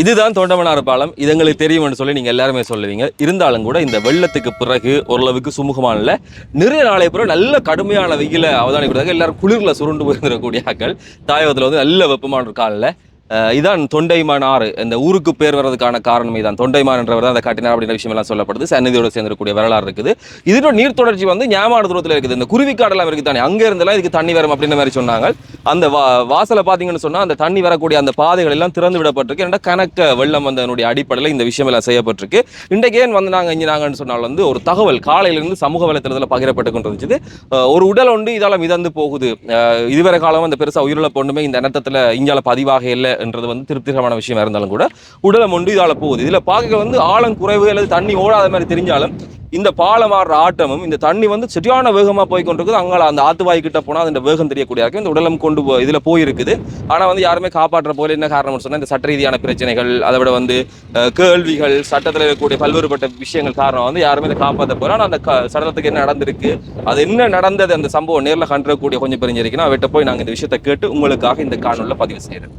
இதுதான் தொண்டமனார் பாலம். இது எங்களுக்கு தெரியும்னு சொல்லி நீங்கள் எல்லாருமே சொல்லுவீங்க. இருந்தாலும் கூட இந்த வெள்ளத்துக்கு பிறகு ஓரளவுக்கு சுமூகமான நிறைய நாளை பிறகு நல்ல கடுமையான வெயில அவதானிக்கிறாங்க எல்லாரும் குளிரில் சுருண்டு போயிருந்திருக்கக்கூடிய ஆக்கள் தாயகத்தில் வந்து நல்ல வெப்பமான காலில் இதான் தொண்டைமான் ஆறு. இந்த ஊருக்கு பேர் வர்றதுக்கான காரணம் தான் தொண்டைமான் என்றவர் தான் அதை காட்டினார் அப்படின்ற விஷயம் எல்லாம் சொல்லப்படுது. சன்னதியோடு சேர்ந்திருக்கக்கூடிய வரலாறு இருக்குது. இதோட நீர் தொடர்ச்சி வந்து ஞாபக தூரத்தில் இருக்குது. இந்த குருவிக்காடெல்லாம் இருக்குது தானே. அங்கே இருந்தெல்லாம் இதுக்கு தண்ணி வரும் அப்படின்ற மாதிரி சொன்னாங்க. அந்த வா வாசலை பார்த்தீங்கன்னு சொன்னால் அந்த தண்ணி வரக்கூடிய அந்த பாதைகள் எல்லாம் திறந்து விடப்பட்டிருக்கு. ஏன்னா கணக்க வெள்ளம் வந்ததனுடைய அடிப்படையில் இந்த விஷயம் எல்லாம் செய்யப்பட்டிருக்கு. இன்றைக்கு ஏன் வந்து நாங்கள் இங்கே நாங்கன்னு சொன்னால் வந்து ஒரு தகவல் காலையிலிருந்து சமூக வலைத்தளத்தில் பகிரப்பட்டு கொண்டு இருந்துச்சு ஒரு உடல் ஒன்று இதால் மிதந்து போகுது. இதுவரை காலம் அந்த பெருசாக உயிரிழப்பு ஒன்றுமே இந்த நேரத்தில் இங்கால பதிவாக இல்லை. என்றது வந்து திருப்திகரமான விஷயமா இருந்தாலும் கூட உடலை மொண்டு இதால போகுது. இதுல பார்க்க வந்து ஆழம் குறைவு அல்லது தண்ணி ஓடாத மாதிரி தெரிஞ்சாலும் இந்த பாலம் ஆடுற ஆட்டமும் இந்த தண்ணி வந்து சரியான வேகமா போய் கொண்டிருக்குது அங்கால அந்த ஆத்துவாய் கிட்ட போனா அந்த வேகம் தெரியக்கூடிய இருக்கு இந்த உடலம் கொண்டு போ இதுல போயிருக்குது. ஆனா வந்து யாருமே காப்பாற்ற போல என்ன காரணம்னு சொன்னா இந்த சட்ட ரீதியான பிரச்சனைகள் அதை விட வந்து கேள்விகள் சட்டத்தில் இருக்கக்கூடிய பல்வேறுபட்ட விஷயங்கள் காரணம் வந்து யாருமே இதை காப்பாற்ற போல ஆனா அந்த க- சடலத்துக்கு என்ன நடந்திருக்கு அது என்ன நடந்தது அந்த சம்பவம் நேரில் கண்டக்கூடிய கொஞ்சம் பெருஞ்சிருக்குன்னா அவட்ட போய் நாங்கள் இந்த விஷயத்தை கேட்டு உங்களுக்காக இந்த காணொலியில் பதிவு செய்யறோம்.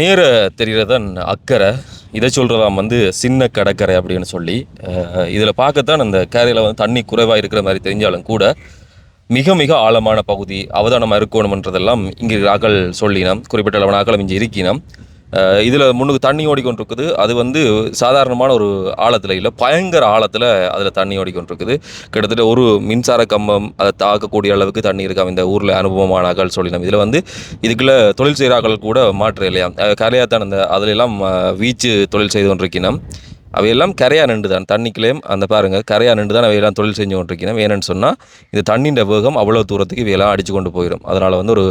நேர தெரிகிறதன் அக்கறை இதை சொல்கிறதாம் வந்து சின்ன கடற்கரை அப்படின்னு சொல்லி. இதில் பார்க்கத்தான் அந்த கரையில் வந்து தண்ணி குறைவாக இருக்கிற மாதிரி தெரிஞ்சாலும் கூட மிக மிக ஆழமான பகுதி அவதானமாக இருக்கணுமன்றதெல்லாம் இங்கே ஆக்கள் சொல்லினோம் குறிப்பிட்ட அளவான ஆக்கள் இங்கே இருக்கினோம். இதில் முன்னுக்கு தண்ணி ஓடிக்கொண்டிருக்குது. அது வந்து சாதாரணமான ஒரு ஆழத்தில் இல்லை பயங்கர ஆழத்தில் அதில் தண்ணி ஓடிக்கொண்டிருக்குது. கிட்டத்தட்ட ஒரு மின்சார கம்பம் அதை தாக்கக்கூடிய அளவுக்கு தண்ணி இருக்காம் இந்த ஊரில் அனுபவமானாக்கள் சொல்லினோம் இதில் வந்து இதுக்குள்ளே தொழில் செய்கிறார்கள் கூட மாற்று இல்லையா? கரையாத்தான் அந்த அதுல எல்லாம் வீச்சு தொழில் செய்து கொண்டிருக்கணும் அவையெல்லாம் கரையா நின்று தான் தண்ணிக்குள்ளேயும் அந்த பாருங்கள் கரையாக நின்று தான் அவையெல்லாம் தொழில் செஞ்சு கொண்டிருக்கணும் ஏன்னு சொன்னால் இந்த தண்ணின்ற வேகம் அவ்வளோ தூரத்துக்கு இவையெல்லாம் அடித்து கொண்டு போயிடும் அதனால் வந்து ஒரு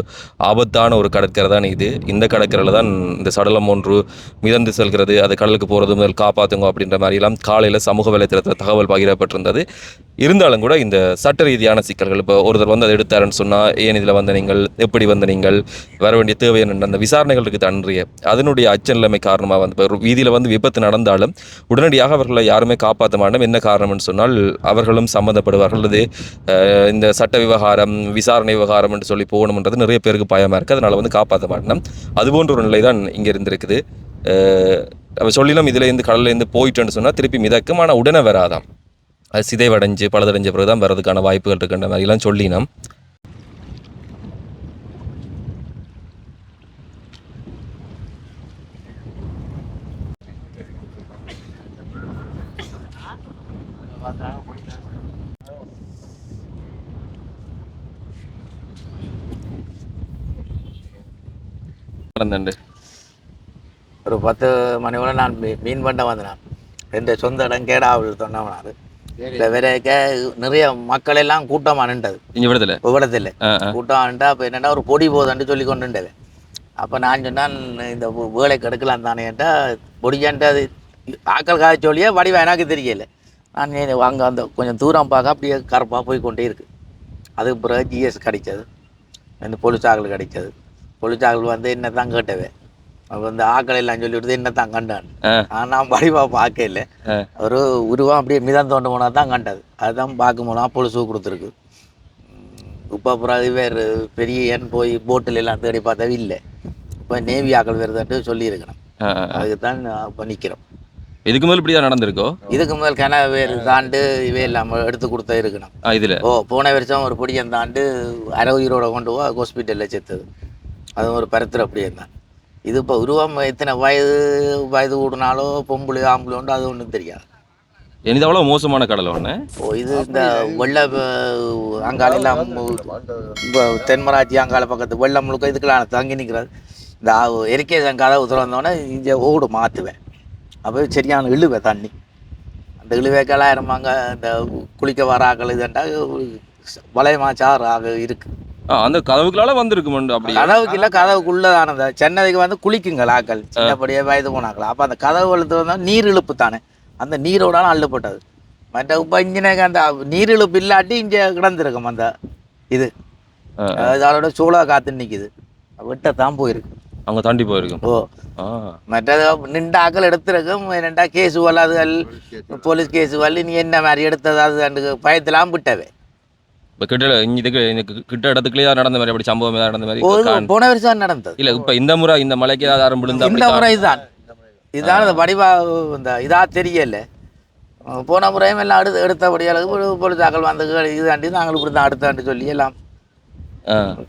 ஆபத்தான ஒரு கடற்கரை தான் இது. இந்த கடற்கரையில் தான் இந்த சடலம் ஒன்று மிதந்து செல்கிறது. அது கடலுக்கு போகிறது முதல் காப்பாற்றுங்க அப்படின்ற மாதிரிலாம் காலையில் சமூக வலைத்தளத்தில் தகவல் பகிரப்பட்டிருந்தது. இருந்தாலும் கூட இந்த சட்ட ரீதியான சிக்கல்கள் இப்போ ஒருத்தர் வந்து அதை எடுத்தாருன்னு சொன்னால் ஏன் இதில் வந்த நீங்கள்? எப்படி வந்த நீங்கள்? வர வேண்டிய தேவை என்ன அந்த விசாரணைகளுக்கு தன்றிய அதனுடைய அச்ச நிலைமை காரணமாக வந்து இப்போ வீதியில் வந்து விபத்து நடந்தாலும் உடனடியாக அவர்களை யாருமே காப்பாற்ற மாட்டோம். என்ன காரணம்னு சொன்னால் அவர்களும் சம்மந்தப்படுவார்கள். அல்லது இந்த சட்ட விவகாரம் விசாரணை விவகாரம் என்று சொல்லி போகணுன்றது நிறைய பேருக்கு பயமாக இருக்குது அதனால் வந்து காப்பாற்ற மாட்டோம். அது போன்ற ஒரு நிலை தான் இங்கே இருந்திருக்குது. அவர் சொல்லினோம் சொல்லிலும் கடல்லேருந்து இருந்து போயிட்டேன்னு சொன்னால் திருப்பி மிதக்கும். ஆனால் உடனே வராதான் அது சிதைவடைஞ்சு பழுதடைஞ்ச பிறகு தான் வர்றதுக்கான வாய்ப்புகள் இருக்குன்ற மாதிரிலாம் சொல்லினோம். நடந்தண்டு ஒரு பத்து மணி போல நான் மீன் பண்ண வந்தேன் என் சொந்த இடம் கேடாவில் தொண்டவனாரு இந்த விரைக்க நிறைய மக்கள் எல்லாம் கூட்டமாக நின்றது ஆ, ஆ. கூட்டம் நின்றா அப்போ என்னென்னா ஒரு பொடி போதுன்னு சொல்லி கொண்டுண்டது. அப்போ நான் சொன்னேன் இந்த வேலை கெடுக்கலாம் தானேன்ட்டா பொடியான்ட்டு அது ஆக்கள் காய சொல்லியே வடிவம் எனக்கு தெரியல. நான் அங்கே அந்த கொஞ்சம் தூரம் பார்க்க அப்படியே கருப்பாக போய் கொண்டே இருக்கு. அதுக்கு பிறகு ஜிஎஸ் கிடைச்சது இந்த போலீஸ் ஆக்கள் கிடைச்சது போலீஸ் ஆக்கள் வந்து என்ன தான் கேட்டவே. அப்போ இந்த ஆக்கள் எல்லாம் சொல்லி விடுது என்ன தான் கண்டான் நான் வடிவாக பார்க்கல. ஒரு உருவம் அப்படியே மிதம் தோண்ட போனால் தான் கண்டது. அதுதான் பார்க்க போனால் போலீஸு கொடுத்துருக்கு. இப்போ அப்புறம் வேறு பெரிய எண் போய் போட்டில் எல்லாம் தேடி பார்த்தா இல்லை. இப்போ நேவி ஆக்கள் வருதுன்ட்டு சொல்லியிருக்கணும். அதுக்கு தான் இப்போ நிற்கிறோம். இதுக்கு முதல் இப்படியா நடந்திருக்கோ? இதுக்கு முதல் கிணறு வேறு தாண்டு இவே இல்லாமல் எடுத்து கொடுத்தா இருக்கணும் இதுல? ஓ போன வருஷம் ஒரு பொடியன் தாண்டு அரை உயிரோட கொண்டு போய் ஹாஸ்பிட்டலில் செத்தது. அது ஒரு பருத்துற அப்படியே தான் இது இப்போ உருவம் எத்தனை வயது வயது கூடினாலோ பொம்பளை ஆம்பளை உண்டு அது ஒன்றும் தெரியாது. இது அவ்வளவு மோசமான கடல் ஓ இது இந்த வெள்ள அஹ், அங்கால எல்லாம் இப்போ தென்மராட்சி அங்கால பக்கத்து வெள்ளம் முழுக்க இதுக்கெல்லாம் தங்கி நிற்கிறது இந்த எரிக்கை கதவு திறந்தோடனே இங்கே ஓடு மாற்றுவேன் அப்போ சரியான இழுவேன் தண்ணி. அந்த இழுவேக்கெல்லாம் இருப்பாங்க இந்த குளிக்க வர ஆக்கள் இதுண்டா வளையமா சாறு ஆக இருக்கு. ஆ, அந்த கதவுக்குள்ளால வந்திருக்குமண்டு அப்படி. கதவுக்கு இல்லை கதவுக்குள்ளதானது சென்னதுக்கு வந்து குளிக்குங்கள் ஆக்கள். சின்னப்படியே வயது போனாக்கள் அப்போ அந்த கதவு வளர்த்து வந்தால் நீர் இழுப்பு தானே. அந்த நீரோடாலும் அள்ளுப்பட்டது. மற்ற இப்போ இங்கே அந்த நீர் இழுப்பு இல்லாட்டி இங்கே கிடந்திருக்கும் அந்த இது. அதோட சூழா காத்து நிற்கிது விட்டத்தான் போயிருக்கு. அவங்க தாண்டி போயிருக்கும். ஓ. மற்றது நின்ற ஆக்கள் எடுத்திருக்கும். ரெண்டா கேஸு வல்லாதுகள் போலீஸ் கேஸு. வல்லி நீ என்ன மாதிரி எடுத்தது அது அந்த பயத்தெல்லாம் விட்டவே. இப்போ கிட்ட இதுக்கு கிட்ட இடத்துக்குள்ளே ஏதாவது நடந்த மாதிரி அப்படி சம்பவம் ஏதாவது நடந்த மாதிரி போன வருஷம் தான் நடந்தது. இல்ல இப்ப இந்த முறை இந்த மலைக்கு ஏதாவது யாரும் விழுந்து இந்த முறை இதுதான். இதுதான் இந்த வடிவா இந்த இதா தெரியல. போன முறையும் எல்லாம் எடுத்து எடுத்தபடி அளவுக்கு பொழுதாக்கள் வந்து இதாண்டி நாங்கள் இப்படி தான் அடுத்தாண்டு சொல்லி எல்லாம்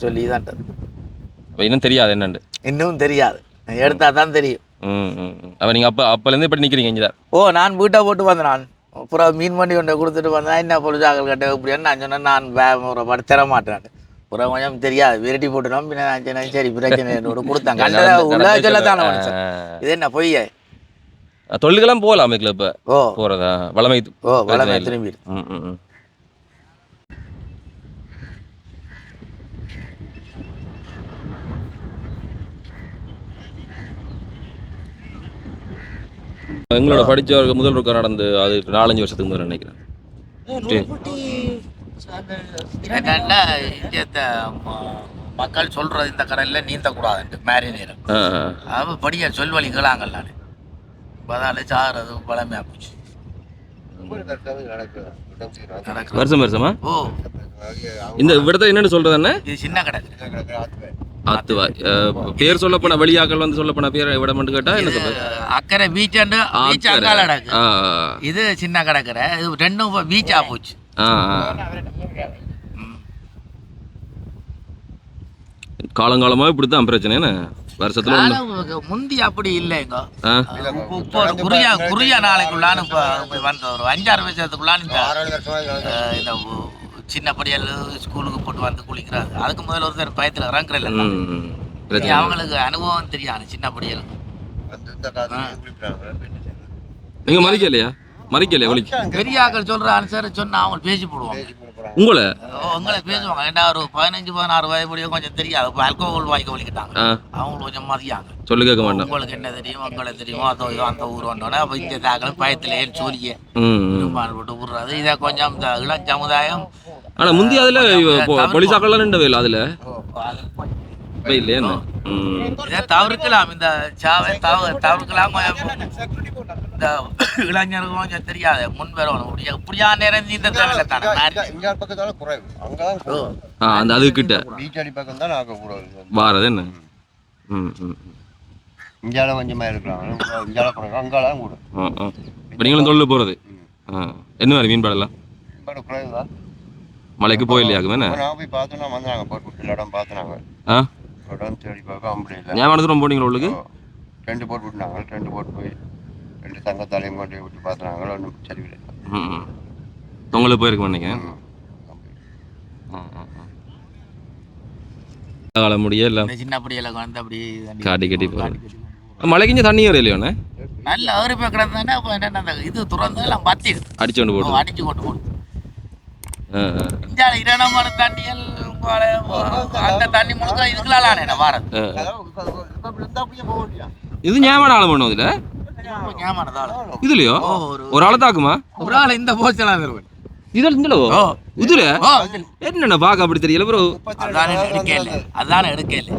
சொல்லி அப்ப இன்னும் தெரியாது என்னண்டு? இன்னும் தெரியாது. எடுத்தா தான் தெரியும். ம் ம். அப்ப நீங்க அப்ப அப்பலேருந்து இப்படி நிக்கிறீங்க இங்கே ஓ நான் வீட்டை போட்டு வந்தேன் நான். அப்புறம் மீன் வண்டி ஒன்றை கொடுத்துட்டு வந்தேன் என்ன பொழுதாக்கள் கட்ட இப்படின்னு நான் சொன்னேன் நான் வே ஒரு தர மாட்டேன் அப்புறம் கொஞ்சம் தெரியாது விரட்டி போட்டுனோம் பின்ன நான் சொன்னேன் சரி பிரச்சனை கொடுத்தாங்க கண்டதை உள்ள சொல்லத்தானே. இது என்ன பொய்ய? தொழில்கெல்லாம் போகலாம் இப்ப ஓ. போறதா? வளமை ஓ வளமை. திரும்பி ம் ம். எங்களோட படிச்சவருக்கு முதல் ருக்கம் நடந்து அது நாலஞ்சு வருஷத்துக்கு முதல்ல நினைக்கிறேன். என்னன்னா இங்க மக்கள் சொல்றது இந்த கடையில் நீந்தக்கூடாதுன்ட்டு மேரி நேரம். அவ படிய சொல்வழி கேளாங்கல் நான். பதால சாறது பழமையா போச்சு. வருஷம் வருஷமா? ஓ. இந்த விடத்தை என்னன்னு சொல்றது என்ன? இது சின்ன கடை. ஆத்துவாய் அஹ், பேர் சொல்ல போன வெளியாக்கள் வந்து சொல்ல போன பேர் விட மட்டும் கேட்டா என்ன சொல்றது அக்கறை பீச் அண்டு பீச். அங்கால இது சின்ன கடற்கரை. இது ரெண்டும் பீச்சா போச்சு. ஆ ஆ. காலங்காலமா இப்படித்தான் பிரச்சனை என்ன? வருஷத்துல முந்தி அப்படி இல்லைங்க இப்போ ஒரு குறியா குறியா நாளைக்குள்ளான்னு இப்படி வந்த ஒரு அஞ்சாறு வருஷத்துக்குள்ளான்னு இந்த சின்ன படியல் ஸ்கூலுக்கு போட்டு வந்து குளிக்கிறாங்க. அதுக்கு முதல்ல ஒருத்தர் பயத்தில் ம். பிரச்சனை அவங்களுக்கு அனுபவம் தெரியாது சின்ன படியல் நீங்க மறிக்கலையா? மறிக்கலையா? பெரிய ஆக்கள் சொல்ற ஆன்சர் சொன்னா அவங்க பேசி போடுவாங்க. உங்களை? உங்களை பேசுவாங்க. ஏன்னா ஒரு பதினஞ்சு பதினாறு வயது முடியும் கொஞ்சம் தெரியாது ஆல்கோஹால் வாங்கி வலிக்கிட்டாங்க. ஆ. அவங்க கொஞ்சம் மதியாங்க. சொல்லு கேட்க மாட்டேன். உங்களுக்கு என்ன தெரியும் உங்களை தெரியுமோ அதோ இதோ அந்த ஊர் வந்தோடனே அப்போ இந்த தாக்கள் பயத்திலே சொல்லிய. பெரும்பால் விடுறது இதை கொஞ்சம் இந்த இளம் சமுதாயம் ஆனா முந்தி அதுல. போலீஸாக்கள்லாம் நின்ற வேலை அதுல? இப்ப இல்லையா என்ன ம். இதை தவிர்க்கலாம் இந்த சாவை தவ தவிர்க்கலாம் கொஞ்சம் இந்த இளைஞருக்கு கொஞ்சம் தெரியாது. முன் வரணும். இப்படியா நேரம் இந்த தேவையில்லை தானே நான் இங்க பக்கத்தால குறைவு. அங்கதான் அந்த அது கிட்ட பீச் அடி பக்கம் தான் நாங்க கூடாது வாரது என்ன? ம். ம் ம். இந்தியால கொஞ்சமா இருக்கிறாங்க இந்தியால குறைவு. அங்காலாம் கூட. இப்போ நீங்களும் தொழில் போகிறது ஆ. என்ன மாதிரி மீன் படலாம் இப்போ குறைவு தான். மலைக்கு போயில்லையாக்கும் என்ன நான் போய் பார்த்தோன்னா வந்தாங்க போட்டு விட்டு இடம் பார்த்துனாங்க ஆ? இடம் தேடி பார்க்க அப்படி இல்லை. ஞாபகம் தூரம் போனீங்களா உள்ளுக்கு? ரெண்டு போட்டு விட்டுனாங்க. ரெண்டு போட்டு போய் ரெண்டு தங்கத்தாலையும் கொண்டு விட்டு பார்த்துனாங்க ஒன்றும் சரியில்லை உங்களுக்கு போயிருக்க நினைக்கிறேன் ம். ஆ ஆ ஆ காலம் முடிய எல்லாம் இந்த சின்ன படியில வந்து அப்படி தண்ணி காட்டி கட்டி. மலைக்கு இங்கே தண்ணி வர இல்லையோண்ணே நல்ல அறுப்பை கிடந்தானே அப்போ என்னென்ன இது துறந்து எல்லாம் பத்திடுது. அடிச்சு கொண்டு போட்டு அடிச்சு கொண்டு ஆ இந்தியாவில் இரணமான தண்ணிகள் அந்த தண்ணி முழுக்க என்ன வாரது இது ஞாபகம் ஆளம் பண்ணும் இதில்? இதுலையோ? ஒரு ஆளை தாக்குமா? ஒரு ஆள் இந்த போச்செல்லாம் வருவேன் இதில் இதில் ஓ. இதுல? ஓ. என்னண்ணா பார்க்க அப்படி தெரியல ப்ரோ அதானே எடுக்கல அதானே எடுக்கல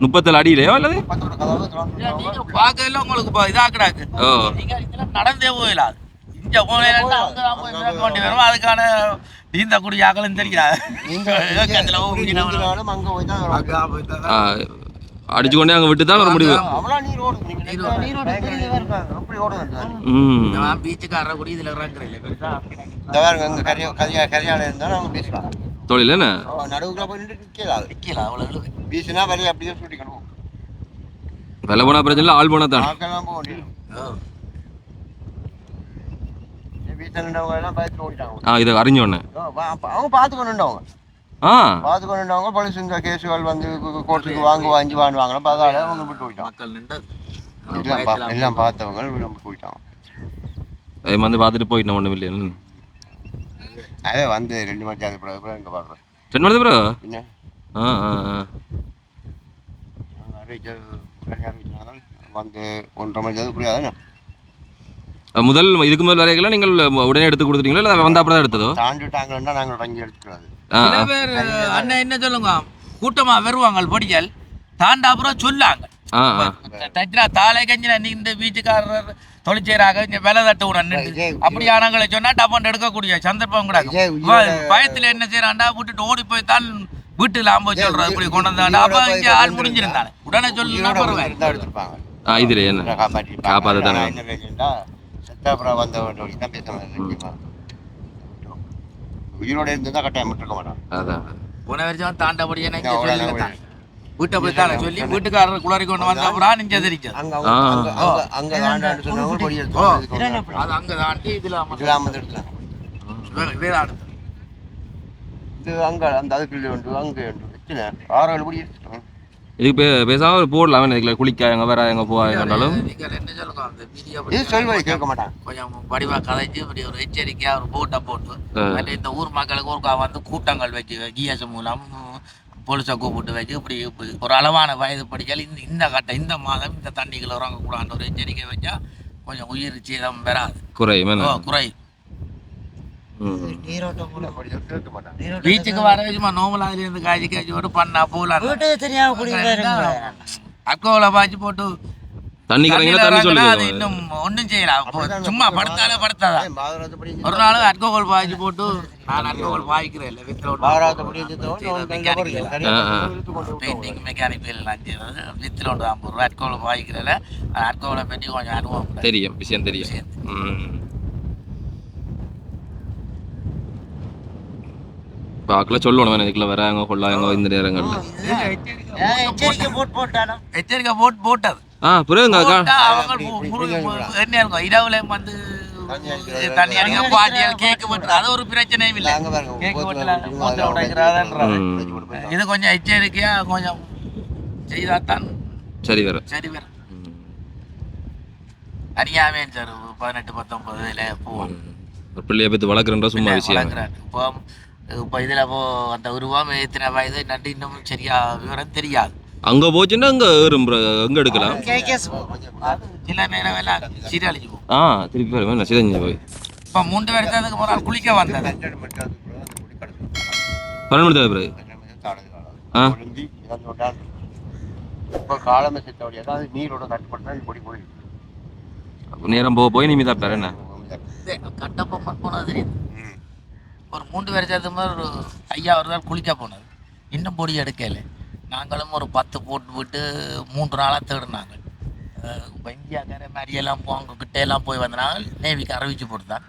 முப்பத்தேழு அடியிலையோ அல்லது? பார்க்கல உங்களுக்கு இப்போ இதா கிடாக்கு ஓ. நீங்க இதெல்லாம் நடந்தே போயிடாது அதுக்கான நீந்த குடி ஆகலும் தெரியாது அடிச்சு கொண்டே அங்கே விட்டு தான் ஒரு முடிவு தொழில் என்ன? வெள்ள போனா பிரச்சனை இல்லை ஆள் போனா தான் பார்க்கலாம் போக முடியும் ஓ. வீட்டில் நின்றவங்க எல்லாம் பயத்துல ஓடிட்டாங்க ஆ இதை அறிஞ்சோடனே ஓ, வா- அப்ப அவங்க பார்த்து கொண்டுண்டவங்க ஆ பார்த்து கொண்டுண்டவங்க போலீஸ் இந்த கேஸுகள் வந்து கோர்ட்டுக்கு வாங்க வாங்கி வாங்குவாங்களா அதால அவங்க விட்டு போயிட்டாங்க. எல்லாம் பார்த்தவங்க நம்ம போயிட்டாங்க. அது வந்து பார்த்துட்டு போயிட்டேன் ஒன்றும் இல்லையா அதே வந்து ரெண்டு மணி அது பிறகு இங்கே பார்க்குறேன் ரெண்டு மணி ப்ரோ பின்ன? ஆ ஆ ஆ. நாங்கள் அறிவிச்சது கல்யாணம் அறிவிச்சாங்க. வந்து ஒன்றரை மணி அது புரியாதுண்ணா அஹ் முதல் இதுக்கு முதல் வரைகளை நீங்கள் உடனே எடுத்து கொடுத்துட்டீங்களா? இல்லை வந்த அப்புறம் தான் எடுத்ததோ? தாண்டிட்டாங்கன்னா நாங்கள் தங்கி எடுத்துக்கிறாது. பேர் அண்ணன் என்ன சொல்லுங்க கூட்டமா வருவாங்க பொடிகள் தாண்டா அப்புறம் சொல்லாங்க. தட்டினா தாளை கஞ்சினா நீ இந்த வீட்டுக்காரர் தொழிற்சேராக இங்க வேலை தட்டு விட இதே- அப்படியானங்களை சொன்னா டப்பன் எடுக்கக்கூடிய சந்தர்ப்பம் கூட. பயத்துல என்ன செய்யறான்டா விட்டுட்டு ஓடி போய் தான் வீட்டுல ஆம்போ சொல்றது இப்படி கொண்டு வந்தாண்டா அப்ப இங்க ஆள் முடிஞ்சிருந்தானே. உடனே. ஆ இதுல என்ன? காப்பாற்றிருப்பாங்க. செத்தாப்புறம் வந்தவன் வழி தான் பேச. உயிரோட இருந்திருந்தா கட்டாயம் விட்டுருக்க மாட்டான் அதான் போன வருஷம் அவ்வளவு சொல்லி வீட்டை போய் தானே சொல்லி வீட்டுக்காரர் குளறி கொண்டு வந்த அப்புறம் நிஞ்ச தெரிச்சது அங்க ஆ. அவங்க- அங்க அங்க அங்க தாண்டான்னு சொன்னவங்க கொடி எடுத்து. வந்து. அது அங்க தாண்டி இதுல வந்து. வேறாடு இது அங்க அந்த அதுக்குள்ள உண்டு அங்க உண்டு ஆறு ஏழு படி எடுத்துட்டோம் இதுக்கு பே பேசாம ஒரு போடலாம் இதுல குளிக்க எங்க வேற எங்க போவா நீங்கள் என்ன சொல்லுங்க அந்த வீடியோ இது சொல்வதை கேட்க மாட்டான் கொஞ்சம் வடிவா கதைச்சு இப்படி ஒரு எச்சரிக்கையா ஒரு போட்டை போட்டு இந்த ஊர் மக்களுக்கு ஒரு வந்து கூட்டங்கள் வச்சு கிஎஸ் மூலம் போலீஸை கூப்பிட்டு வச்சு இப்படி இப்படி. ஒரு அளவான வயது படிச்சால் இந்த இந்த கட்டம் இந்த மாதம் இந்த தண்ணிகள் இறங்கக்கூடாதுன்னு ஒரு எச்சரிக்கை வச்சா கொஞ்சம் உயிர் சேதம் வராது. குறையும் ஓ, என்ன குறை ம். அப்படி கேட்க மாட்டான் பீச்சுக்கு வர சும்மா நோமல் அதுல இருந்து காய்ச்சி காய்ச்சி போட்டு பண்ணா போகலாம் வீட்டுக்கு தெரியாம குடிக்க அக்கோவில் பாய்ச்சி போட்டு தண்ணி அது இன்னும் ஒன்றும் செய்யலாம் அப்போ சும்மா படுத்தாலே மாதராத்தப்படி ஒரு நாள் அல்கோஹால் பாய்ச்சி போட்டு நான் அல்கோஹால் பாய்க்கிறேன் இல்லை. பெயிண்டிங் செய்யறது வித்தில் ஒன்று ஐம்பது ரூபா அல்கோஹால் பாய்க்கிறல அல்கோஹாலை பற்றி கொஞ்சம் அனுபவம். தெரியும் விஷயம் தெரியும் ம். பாக்கல சொல்லணும் இதுக்குள்ள வராங்க கொள்ளாங்க இந்த நேரங்கள்ல. எச்சரிக்கை போட்டு போட்டது. ஆ புரியுங்க அவங்க இரவுல வந்து தண்ணி அடிக்க பாட்டியால் கேக்கு வெட்டுறது அது ஒரு பிரச்சனையும் இல்லை. கேக்கு. இது கொஞ்சம் எச்சரிக்கையா கொஞ்சம் செய்தாதான் சரி வர சரி வரும். அறியாமே சார் பதினெட்டு பத்தொன்பதுல போவோம் ஒரு பிள்ளைய பத்தி வளர்க்குறன்ற சும்மா விஷயம். இப்போ இப்போ இதில் இப்போ அந்த உருவம் எத்தனை வயது நன்றி இன்னும் சரியா விவரம் தெரியாது அங்க போச்சுன்னா அங்க ஏறும். எங்க எடுக்கலாம் சில நேரம் எல்லாம் சீரழிச்சு போகும் ஆ திருப்பி வரும் சிதஞ்சு போய் இப்போ மூன்று வருஷத்துக்கு போனால் குளிக்க வந்தது மணி. பன்னெண்டு பிறகு மணி காலம். ஆ. இப்ப காலமே செத்தபடி அதாவது நீரோட தட்டுப்பட்டு தான் கொடி போயிருக்கு அப்ப நேரம் போக போய் நீ தான் பேர் என்ன கட்டப்பொம்மன் போனது தெரியுது ம். ஒரு மூன்று வருஷத்துக்கு முதல் ஒரு ஐயா ஒரு நாள் குளிக்க போனது இன்னும் பொடி எடுக்கல. நாங்களும் ஒரு பத்து போட்டு விட்டு மூன்று நாளாக தேடினாங்க. இப்போ இந்தியாக்கார மாதிரியெல்லாம் போ அவங்க போய் வந்தனாங்க நேவிக்கு அறிவிச்சு போட்டுதான்.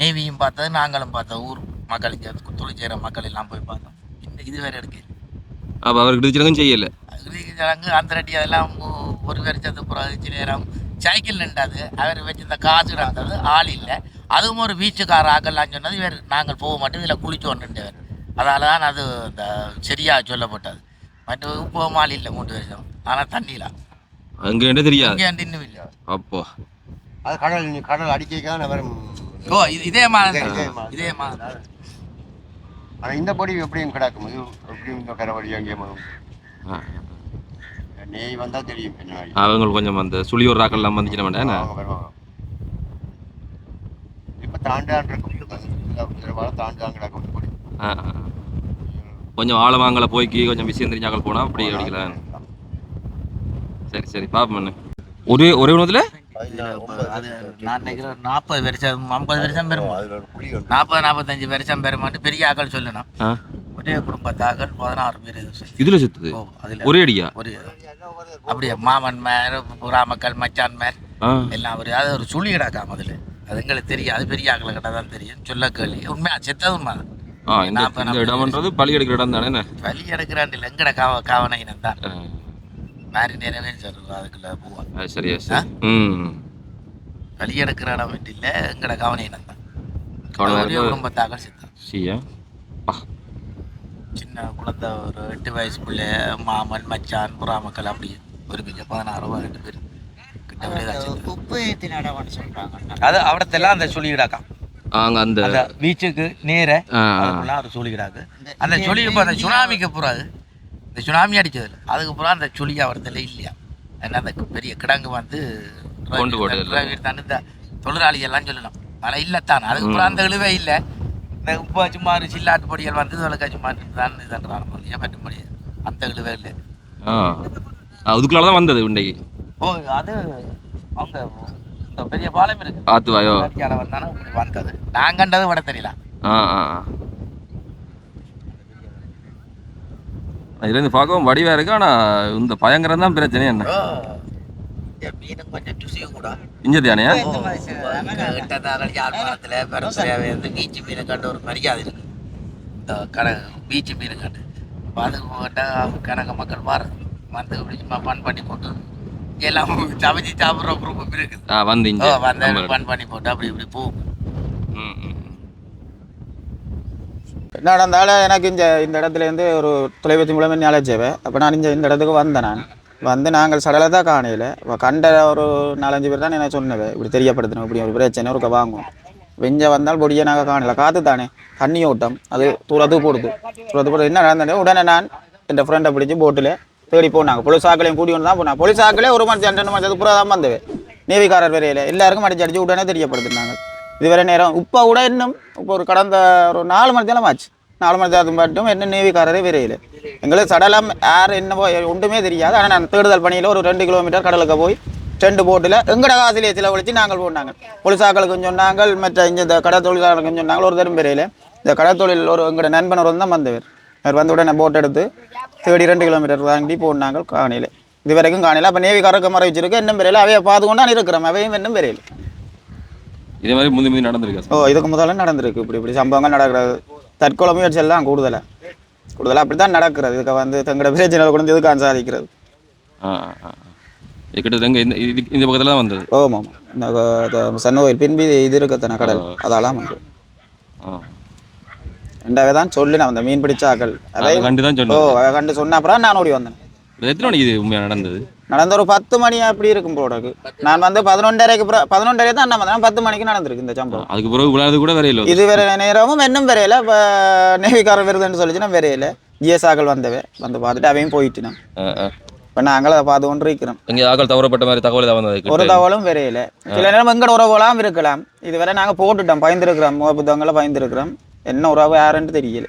நேவியும் பார்த்தது நாங்களும் பார்த்தோம் ஊர் மக்கள் தொழில் செய்கிற மக்கள் எல்லாம் போய் பார்த்தோம். இந்த இது வேறு எடுக்கல அப்ப டிச்சிருக்கும் செய்யல. அங்கே அந்த ரெட்டி அதெல்லாம் ஒரு வருஷத்துக்கு பிறகு சில நேரம் சைக்கிள் நின்றாது. அவர் வச்சிருந்த காசு கிடந்தது. ஆள் இல்லை. அதுவும் ஒரு பீச்சுக்கார ஆக்கெல்லாம் சொன்னது. இவர் நாங்கள் போக மாட்டோம். இதில் குளிச்சோன்னுவர் அதால தான் அது அந்த சரியாக சொல்லப்பட்டது. மற்ற உப்பு மால் இல்லை மூன்று வருஷம் ஆனால் தண்ணியில். அங்க என்ன தெரியாது இன்னும் இல்லை. அப்போ. அது கடல் நீ கடல் அடிக்க தான் வரும். ஓ இது இதே மாதிரி இதே. மாதிரி. இதே மாதிரி ஆனா இந்த பொடி எப்படியும் கிடக்கும். எப்படியும் இந்த கரவடி அங்கேயும் வரும். ஆ. நெய் வந்தா தெரியும் என்ன வழி. அவங்களுக்கு கொஞ்சம் அந்த சுழியோர் ராக்கெல்லாம் வந்துச்சு மாட்டேன் அவங்க வருவாங்க. இப்ப தாண்டான் இருக்கும் தாண்டான் கிடக்கும் கொஞ்சம் ஆழமாங்கல போய்க்கு கொஞ்சம் விஷயம் தெரிஞ்சாக்கள் போனா அப்படி அடிக்கலாம். சரி சரி பாப்போம் ஒரே ஒரே உணவுல? நாற்பது வருஷம் ஐம்பது வருஷம் பெறும். நாற்பது நாற்பத்தஞ்சு வருஷம் பெருமாட்டு பெரிய ஆக்கள் சொல்லணும். ஒரே குடும்பத்தாக்கள் பதினாறு பேர். இதுல சுத்துது? அதில் ஒரே அடியா? ஒரு அப்படியே மாமன் மேர் புறாமக்கள் மச்சான் மேர் எல்லாம் ஒரு அது ஒரு சுழி கிடக்காம அதில். அது எங்களுக்கு தெரியும். அது பெரிய ஆக்களை கிட்ட தான் தெரியும். சொல்ல கேள்வி. உண்மையா? செத்தது உண்மை இந்த இடம்ன்றது பழி எடுக்கிற இடம் தானே வலி எடுக்கிறான் இல்லை. எங்கட காவ காவனையினம் தான். ஆ, மாறி நேரமே சொல்லுவோம் அதுக்குள்ள அது சரியா சரி. ம். வலி எடுக்கிற இடம் இல்லை. எங்கட காவனையினம் தான். கவனமா ஒரே இருக்கு குடும்பத்தாக்கள் செத்தான் பா. சின்ன குழந்தை ஒரு எட்டு வயசுக்குள்ள மாமன் மச்சான் புறாமக்கள் அப்படி ஒரு மிச்சம் பதினாறு ரெண்டு பேர். அது அவடத்தெல்லாம் அந்த அங்க அந்த பீச்சுக்கு நேர ஒரு சுழி கிடாக்கு அந்த சுழி இப்போ அந்த சுனாமிக்கு பிறகு இந்த சுனாமி அடிச்சதுல அதுக்கு பிறகு அந்த சுழி அவரத்தில் இல்லையா. ஏன்னா அந்த பெரிய கிடங்கு வந்து கொண்டு. தான் இந்த தொழிலாளி எல்லாம் சொல்லலாம். ஆனால் இல்லைத்தான். அதுக்கு பிறகு அந்த இழுவே இல்லை. இந்த உப்பு சும்மா ஒரு சில்லாட்டு பொடிகள் வந்து இதோட சும்மா தான் இதுன்றாங்க ஏன் பற்ற முடியாது அந்த இல்லை. ஆ. அதுக்குள்ளால தான் வந்தது இன்றைக்கு. ஓ அது அவங்க இந்த பெரிய பாலம் இருக்கு. ஆத்துவாயோ? வந்தாலும் வந்தது. நான் கண்டது விட தெரியல. ஆ ஆ ஆ. இதுலேருந்து பார்க்கவும் வடிவாக இருக்கு ஆனால் இந்த பயங்கரம் தான் பிரச்சனை என்ன? மீனும் கொஞ்சம் ருசியும் கூட. இஞ்ச தானேயா எட்டதாகள் யாழ்ப்பாணத்தில் பெருசுறையாவே இருந்து பீச்சு மீனை கண்டு ஒரு மரியாதை இருக்கு. பீச்சு மீனை கண்டு. அப்போ அது கேட்டால் கணக்க மக்கள் மாறுது வந்து இப்படி சும்மா பன் பண்ணி போட்டு எல்லாம் சமைச்சு சாப்பிட்ற குரூப் இருக்குது ஆ வந்து வந்து பன் பண்ணி போட்டு அப்படி இப்படி போகும் நடந்தாலும் எனக்கு இந்த இந்த இடத்துலேருந்து ஒரு தொலைபேசி மூலம் என்ன அழைச்சவே அப்போ நான் இந்த இந்த இடத்துக்கு வந்தேன் நான். வந்து நாங்கள் சடலை தான் காணையில். இப்போ கண்ட ஒரு நாலஞ்சு பேர் தான் என்ன சொன்னது. இப்படி தெரியப்படுத்தணும் இப்படி ஒரு பிரச்சனை ஒரு வாங்கும் வெஞ்ச வந்தால் பொடியை நாங்கள் காணல காற்று தானே. தண்ணி ஓட்டம். அது தூரத்து போடுது. தூரத்து போடுது. என்ன நடந்தது? உடனே நான் என் ஃப்ரெண்டை பிடிச்சி போட்டில் தேடி போனாங்க போலீஸ் ஆக்களையும் கூட்டி வந்து தான் போனாங்க போலீஸ் ஒரு மணி ரெண்டு மணி பூரா தான் வந்தது. நேவிக்காரர் வரையில் எல்லாருக்கும் அடிச்சு அடிச்சு உடனே தெரியப்படுத்தினாங்க. இதுவரை நேரம். இப்போ கூட இன்னும் இப்போ ஒரு கடந்த ஒரு நாலு மணி நேரம் ஆச்சு. நாலு மணி நேரத்துக்கு மட்டும் என்ன நேவிக்காரரே வரையில. எங்களுக்கு சடலம் யார் என்னவோ ஒன்றுமே தெரியாது. ஆனால் நான் தேடுதல் பணியில் ஒரு ரெண்டு கிலோமீட்டர் கடலுக்கு போய் ரெண்டு போட்டில் எங்கட காசிலே செலவழிச்சு நாங்கள் போனாங்க. போலீஸாக்களுக்கும் சொன்னாங்க மற்ற இங்கே இந்த கடை தொழிலாளர்களுக்கும் சொன்னாங்க ஒரு தரும் வரையில. இந்த கடை தொழில் ஒரு எங்கட நண்பன் ஒரு தான் வந்தவர். அவர் வந்த உடனே போட் எடுத்து தேடி ரெண்டு கிலோமீட்டர் தாண்டி போனாங்க காணியில். இது வரைக்கும் காணியில். அப்போ நேவிக்காரருக்கு மறைச்சிருக்கு இன்னும் வரையில. அவையை பார்த்து கொண்டு இருக்கிறோம் அவையும் இன்னும் வரையில. இதே மாதிரி முந்தி முந்தி நடந்திருக்கு ஓ இதுக்கு முதல்ல நடந்திருக்கு. இப்படி இப்படி சம்பவங்கள் நடக்கிறது. தற்கொலை முயற்சி எல்லாம் கூடுதலாக கூடுதலாக அப்படி தான் நடக்கிறது. இதுக்கு வந்து தங்களோட பிரச்சனை கொண்டு இதுக்கான சாதிக்கிறது கிட்டத்தட்ட இந்த இந்த பக்கத்தில் தான் வந்தது. ஓமாம் இந்த க- சன் கோயில் பின்பி இது இருக்கத்தானே கடல். அதெல்லாம் வந்து. ரெண்டாவே தான் சொல்லி நான் அந்த மீன் பிடிச்சாக்கள். அதை கண்டு தான் ஓ சொன்னேன். அதை கண்டு சொன்ன அப்புறம் நான் ஓடி வந்தேன். எத்தனை மணிக்கு இது உண்மையாக நடந்தது? நடந்த ஒரு பத்து மணி அப்படி இருக்கும் போடக்கு நான் வந்து பதினொன்றரைக்கு பதினொன்றரை தான் நான் வந்தேன். பத்து மணிக்கு நடந்திருக்கு இந்த சம்பவம். அதுக்கு பிறகு விளையாடுறது கூட வரையில இது வேற நேரமும் இன்னும் வரையில நேவிக்காரர் வருதுன்னு சொல்லிச்சுன்னா வரையில ஜிஎஸ்ஆக்கள் வந்தவே வந்து பார்த்துட்டு அவையும் போயிட்டு நான். இப்போ நாங்கள் அதை பார்த்து கொண்டு இருக்கிறோம் இங்கே ஆக்கள் தவறப்பட்ட மாதிரி தகவல் ஏதாவது ஒரு தகவலும் வரையில சில நேரம் எங்கட உறவுலாம் இருக்கலாம். இதுவரை நாங்கள் போட்டுட்டோம். பயந்துருக்கிறோம். புத்தகங்களை பயந்துருக்கிறோம். என்ன உறவு யாருன்னு தெரியல.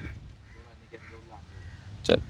சரி.